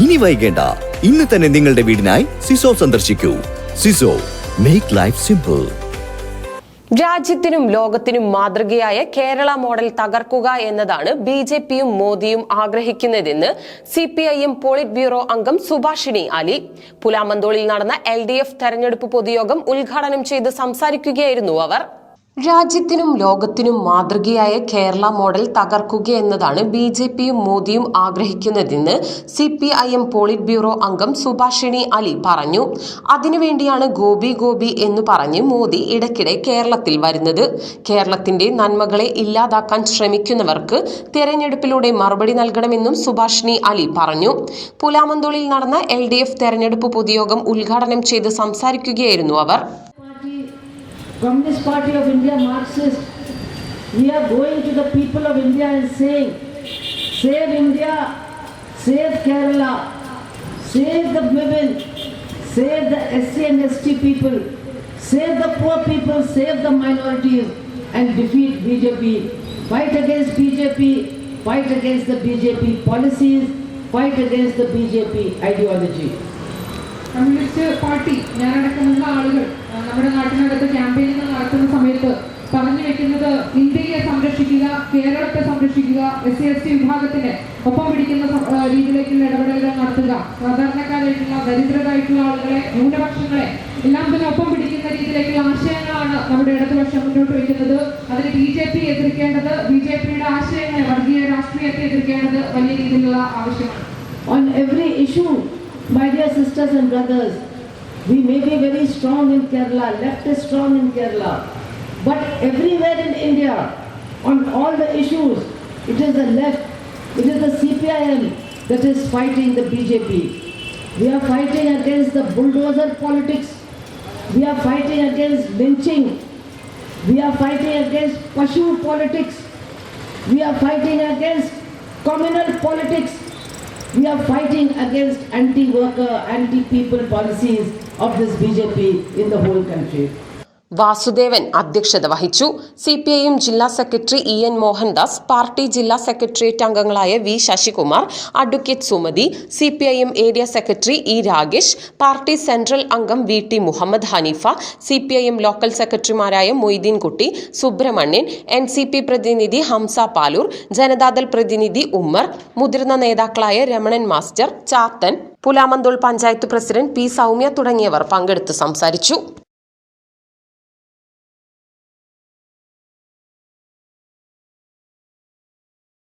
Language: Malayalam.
ഇനി വൈകേണ്ട. ഇന്ന് തന്നെ നിങ്ങളുടെ വീടിനായി സിസോ സന്ദർശിക്കൂ. സിസോ മേക്ക് ലൈഫ് സിമ്പിൾ രാജ്യത്തിനും ലോകത്തിനും മാതൃകയായ കേരള മോഡൽ തകർക്കുക എന്നതാണ് ബി ജെ പിയും മോദിയും ആഗ്രഹിക്കുന്നതെന്ന് C P I M polit bureau അംഗം സുഭാഷിണി അലി. പുലാമന്തോളിൽ നടന്ന എൽ ഡി എഫ് തെരഞ്ഞെടുപ്പ് പൊതുയോഗം ഉദ്ഘാടനം ചെയ്ത് സംസാരിക്കുകയായിരുന്നു അവർ. രാജ്യത്തിനും ലോകത്തിനും മാതൃകയായ കേരള മോഡൽ തകർക്കുക എന്നതാണ് ബി ജെ പിയും മോദിയും ആഗ്രഹിക്കുന്നതെന്ന് C P I M polit bureau അംഗം സുഭാഷിണി അലി പറഞ്ഞു. അതിനുവേണ്ടിയാണ് ഗോപി ഗോപി എന്ന് പറഞ്ഞ് മോദി ഇടയ്ക്കിടെ കേരളത്തിൽ വരുന്നത്. കേരളത്തിന്റെ നന്മകളെ ഇല്ലാതാക്കാൻ ശ്രമിക്കുന്നവർക്ക് തെരഞ്ഞെടുപ്പിലൂടെ മറുപടി നൽകണമെന്നും സുഭാഷിണി അലി പറഞ്ഞു. പുലാമന്തോളിൽ നടന്ന എൽ ഡി എഫ് തെരഞ്ഞെടുപ്പ് പൊതുയോഗം ഉദ്ഘാടനം ചെയ്ത് സംസാരിക്കുകയായിരുന്നു അവർ. Communist Party of India, Marxist, we are going to the people of India and saying, save India, save Kerala, save the women, save the SC and ST people, save the poor people, save the minorities, and defeat BJP. Fight against BJP, fight against the BJP policies, fight against the BJP ideology. Communist party ഞാനടക്കമുള്ള ആളുകൾ നമ്മുടെ നാട്ടിനകത്ത് ക്യാമ്പയിനുകൾ നടത്തുന്ന സമയത്ത് പറഞ്ഞു വെക്കുന്നത് ഇന്ത്യയെ സംരക്ഷിക്കുക കേരളത്തെ സംരക്ഷിക്കുക എസ് സി എസ് ടി വിഭാഗത്തിന് ഒപ്പം പിടിക്കുന്ന രീതിയിലേക്കുള്ള ഇടപെടലുകൾ നടത്തുക സാധാരണക്കാരായിട്ടുള്ള ദരിദ്രരായിട്ടുള്ള ആളുകളെ ന്യൂനപക്ഷങ്ങളെ എല്ലാം തന്നെ ഒപ്പം പിടിക്കുന്ന രീതിയിലേക്കുള്ള ആശയങ്ങളാണ് നമ്മുടെ ഇടതുപക്ഷം മുന്നോട്ട് വയ്ക്കുന്നത്. അതിന് ബി ജെ പി എതിർക്കേണ്ടത് ബി ജെ പിയുടെ ആശയങ്ങളെ വർഗീയ രാഷ്ട്രീയത്തെ എതിർക്കേണ്ടത് വലിയ രീതിയിലുള്ള ആവശ്യമാണ്. On every issue, my dear sisters and brothers, we may be very strong in Kerala, left is strong in Kerala, but everywhere in India, on all the issues, it is the left, it is the CPIM that is fighting the BJP. We are fighting against the bulldozer politics, we are fighting against lynching, we are fighting against Pashu politics, we are fighting against communal politics. We are fighting against anti-worker, anti-people policies of this BJP in the whole country. Vasudevan അധ്യക്ഷത വഹിച്ചു. സി പി ഐ എം ജില്ലാ secretary E N Mohandas party ജില്ലാ സെക്രട്ടേറിയറ്റ് അംഗങ്ങളായ V Sasikumar advocate Sumathi C P I M area secretary E Ragesh party central അംഗം V T Muhammad Haneefa C P I M local സെക്രട്ടറിമാരായ Moideenkutty Subramanian N C P പ്രതിനിധി ഹംസ പാലൂർ ജനതാദൾ പ്രതിനിധി ഉമ്മർ മുതിർന്ന നേതാക്കളായ Ramanan master Chathan Pulamanthole panchayat president P Soumya തുടങ്ങിയവർ പങ്കെടുത്ത് സംസാരിച്ചു.